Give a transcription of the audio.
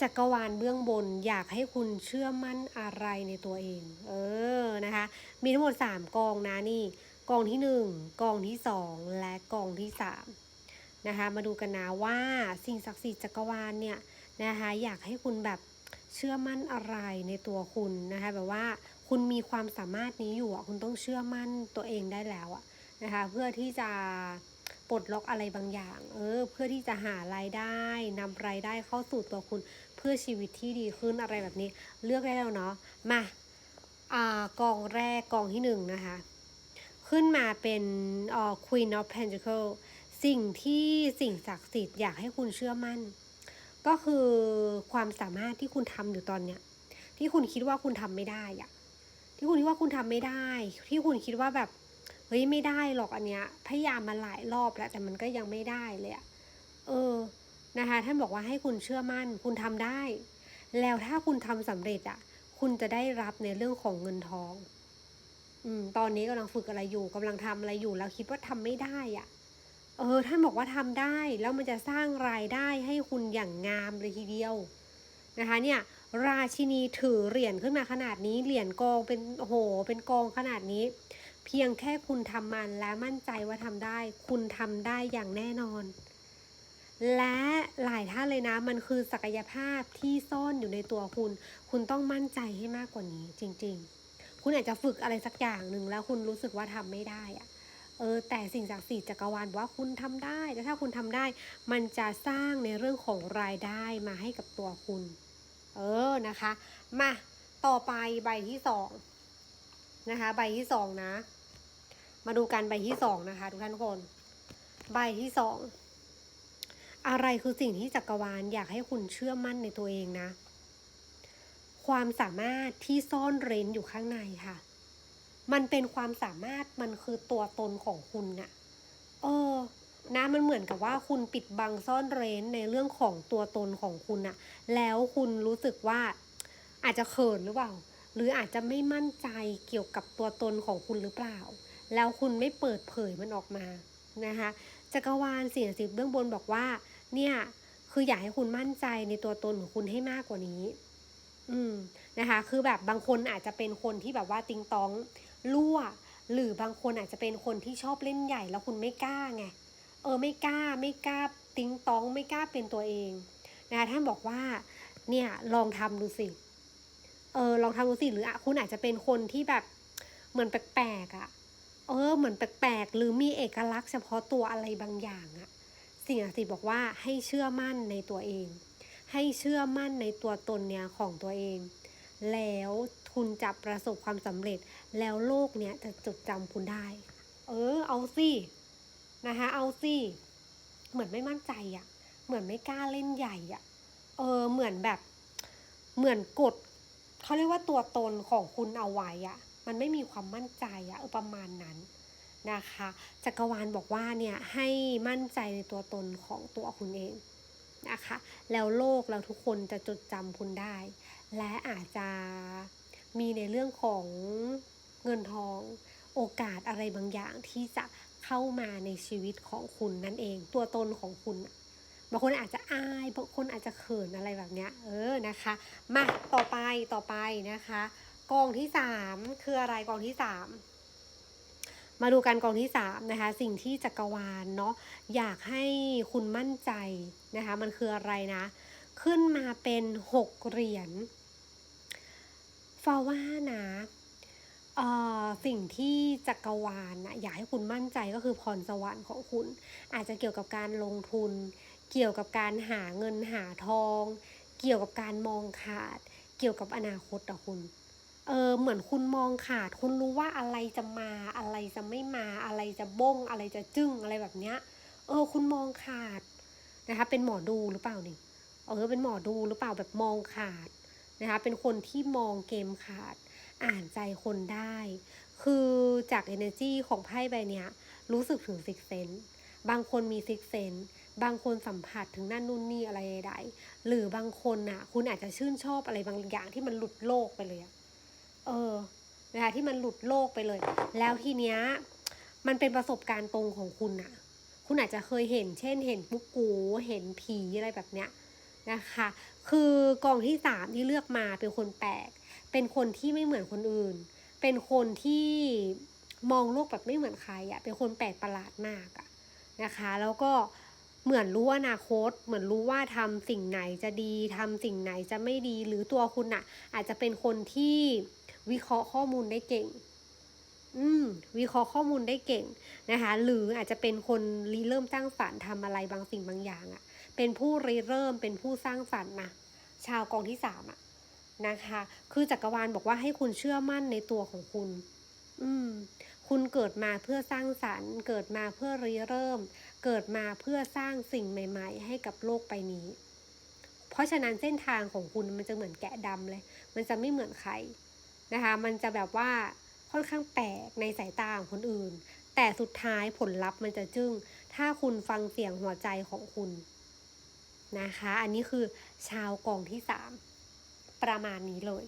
จักรวาลเบื้องบนอยากให้คุณเชื่อมั่นอะไรในตัวเอง เออนะคะ มีทั้งหมด 3 กองนะนี่ กองที่ 1 กองที่ 2 และกองที่3นะคะมาดูกันนะว่าสิ่งศักดิ์สิทธิ์จักรวาลเนี่ยนะคะอยากให้คุณแบบเชื่อมั่นอะไรในตัวคุณนะคะแบบว่าคุณมีความสามารถนี้อยู่อะคุณต้องเชื่อมั่นตัวเองได้แล้วอะนะคะเพื่อที่จะ ปลดล็อกอะไรบางอย่าง เออ เพื่อที่จะหารายได้นำรายได้เข้าสู่ตัวคุณ เพื่อชีวิตที่ดีขึ้นอะไรแบบนี้ เลือกได้แล้วเนาะมา อ่ากองแรกกองที่หนึ่งนะคะ ขึ้นมาเป็นอ่อ Queen of Pentacles สิ่งที่สิ่งศักดิ์สิทธิ์อยากให้คุณเชื่อมั่น ก็คือความสามารถที่คุณทำอยู่ตอนเนี้ยที่คุณคิดว่าคุณทำไม่ได้อะที่คุณคิดว่าคุณทำไม่ได้ ที่คุณคิดว่าแบบ ฮ้ยไม่ได้หรอกอันเนี้ยพยายามมาหลายรอบแล้วแต่มันก็ยังไม่ได้เลยอะเออนะคะท่านบอกว่าให้คุณเชื่อมั่น คุณทำได้ แล้วถ้าคุณทำสำเร็จอะคุณจะได้รับในเรื่องของเงินทอง อืม ตอนนี้กำลังฝึกอะไรอยู่กำลังทำอะไรอยู่แล้วคิดว่าทำไม่ได้อะเออ ท่านบอกว่าทำได้แล้วมันจะสร้างรายได้ให้คุณอย่างงามเลยทีเดียวนะคะเนี่ยราชินีถือเหรียญขึ้นมาขนาดนี้เหรียญกองเป็นโอ้โหเป็นกองขนาดนี้ เพียงแค่คุณทำมันและมั่นใจว่าทำได้ คุณทำได้อย่างแน่นอน และหลายท่านเลยนะ มันคือศักยภาพที่ซ่อนอยู่ในตัวคุณ คุณต้องมั่นใจให้มากกว่านี้จริง ๆ คุณอาจจะฝึกอะไรสักอย่างหนึ่งแล้วคุณรู้สึกว่าทำไม่ได้อะเออแต่สิ่งศักดิ์สิทธิ์จักรวาลบอกว่าคุณทำได้แต่ถ้าคุณทำได้ มันจะสร้างในเรื่องของรายได้มาให้กับตัวคุณ เออนะคะ มา ต่อไปใบที่สองนะคะ ใบที่สองนะ มาดูกันใบที่สองนะคะ ทุกท่านทุกคน ใบที่สองอะไรคือสิ่งที่จักรวาลอยากให้คุณเชื่อมั่นในตัวเองนะ ความสามารถที่ซ่อนเร้นอยู่ข้างในค่ะ มันเป็นความสามารถมันคือตัวตนของคุณน่ะเออนะมันเหมือนกับว่าคุณปิดบังซ่อนเร้นในเรื่องของตัวตนของคุณน่ะแล้วคุณรู้สึกว่าอาจจะเขินหรือเปล่า หรืออาจจะไม่มั่นใจเกี่ยวกับตัวตนของคุณหรือเปล่า แล้วคุณไม่เปิดเผยมันออกมานะคะจักรวาลเสียงสิบเบื้องบนบอกว่า เนี่ยคืออยากให้คุณมั่นใจในตัวตนของคุณให้มากกว่านี้ อืมนะคะ คือแบบบางคนอาจจะเป็นคนที่แบบว่าติงตองรั่ว หรือบางคนอาจจะเป็นคนที่ชอบเล่นใหญ่แล้วคุณไม่กล้าไงเออไม่กล้าไม่กล้าติงตองไม่กล้าเป็นตัวเองนะคะท่านบอกว่า เนี่ยลองทำดูสิเออลองทำดูสิหรืออะคุณอาจจะเป็นคนที่แบบเหมือนแปลกๆอะ่ะ เออเหมือนแปลกๆ หรือมีเอกลักษณ์เฉพาะตัวอะไรบางอย่างอะสิ่งศักดิ์สิทธิ์บอกว่าให้เชื่อมั่นในตัวเอง ให้เชื่อมั่นในตัวตนเนี่ยของตัวเอง แล้วคุณจะประสบความสำเร็จ แล้วโลกเนี้ยจะจดจำคุณได้ เออ เอาสินะคะเอาสิเหมือนไม่มั่นใจอะ่ะ เหมือนไม่กล้าเล่นใหญ่อะ่ะ เออ เหมือนแบบ เหมือนกดเขาเรียกว่าตัวตนของคุณเอาไว้อะ มันไม่มีความมั่นใจอะประมาณนั้นนะคะจักรวาลบอกว่าเนี่ยให้มั่นใจในตัวตนของตัวคุณเองนะคะแล้วโลกเราทุกคนจะจดจำคุณได้ และอาจจะมีในเรื่องของเงินทองโอกาสอะไรบางอย่างที่จะเข้ามาในชีวิตของคุณนั่นเอง ตัวตนของคุณบางคนอาจจะอายบางคนอาจจะเขินอะไรแบบเนี้ยเออนะคะ มาต่อไปต่อไปนะคะ กองที่สามคืออะไรกองที่สามมาดูกันกองที่สามนะคะ สิ่งที่จักรวาลเนาะอยากให้คุณมั่นใจนะคะ มันคืออะไรนะ ขึ้นมาเป็นหกเหรียญฟาว่านะเออสิ่งที่จักรวาลนะอยากให้คุณมั่นใจก็คือพรสวรรค์ของคุณ อาจจะเกี่ยวกับการลงทุน เกี่ยวกับการหาเงินหาทอง เกี่ยวกับการมองขาด เกี่ยวกับอนาคตอะคุณ เออเหมือนคุณมองขาด คุณรู้ว่าอะไรจะมาอะไรจะไม่มาอะไรจะบ้ง อะไรจะจึ้งอะไรแบบเนี้ย เออ คุณมองขาดนะคะ เป็นหมอดูหรือเปล่านี่เออเป็นหมอดูหรือเปล่าแบบมองขาดนะคะ เป็นคนที่มองเกมขาด อ่านใจคนได้ คือจาก energy ของไพ่ใบเนี้ย รู้สึกถึงซิกเซนบางคนมีซิกเซนบางคนสัมผัสถึงนั่นนู่นนี่อะไรใดหรือบางคนน่ะ คุณอาจจะชื่นชอบอะไรบางอย่างที่มันหลุดโลกไปเลยอะ เออนะคะที่มันหลุดโลกไปเลย แล้วทีเนี้ยมันเป็นประสบการณ์ตรงของคุณอะคุณอาจจะเคยเห็น เช่น เห็นปุ๊กกูเห็นผีอะไรแบบเนี้ยนะคะ คือกองที่สามที่เลือกมาเป็นคนแปลก เป็นคนที่ไม่เหมือนคนอื่น เป็นคนที่มองโลกแบบไม่เหมือนใครอะเป็นคนแปลกประหลาดมากอะนะคะ แล้วก็เหมือนรู้อนาคต เหมือนรู้ว่าทำสิ่งไหนจะดีทำสิ่งไหนจะไม่ดี หรือตัวคุณอะอาจจะเป็นคนที่ วิเคราะห์ข้อมูลได้เก่ง อืม วิเคราะห์ข้อมูลได้เก่งนะคะ หรืออาจจะเป็นคนริเริ่มสร้งสรรค์ทำอะไรบางสิ่งบางอย่างอะเป็นผู้ริเริ่มเป็นผู้สร้างสรรค์นะชาวกองที่สามอะนะคะ คือจักรวาลบอกว่าให้คุณเชื่อมั่นในตัวของคุณ อืม คุณเกิดมาเพื่อสร้างสรรค์ เกิดมาเพื่อริเริ่ม เกิดมาเพื่อสร้างสิ่งใหม่ ๆ ให้กับโลกใบนี้ เพราะฉะนั้นเส้นทางของคุณมันจะเหมือนแกะดำเลย มันจะไม่เหมือนใคร นะคะ มันจะแบบว่าค่อนข้างแปลกในสายตาของคนอื่น แต่สุดท้ายผลลัพธ์มันจะจึ้ง ถ้าคุณฟังเสียงหัวใจของคุณนะคะ อันนี้คือชาวกองที่สามประมาณนี้เลย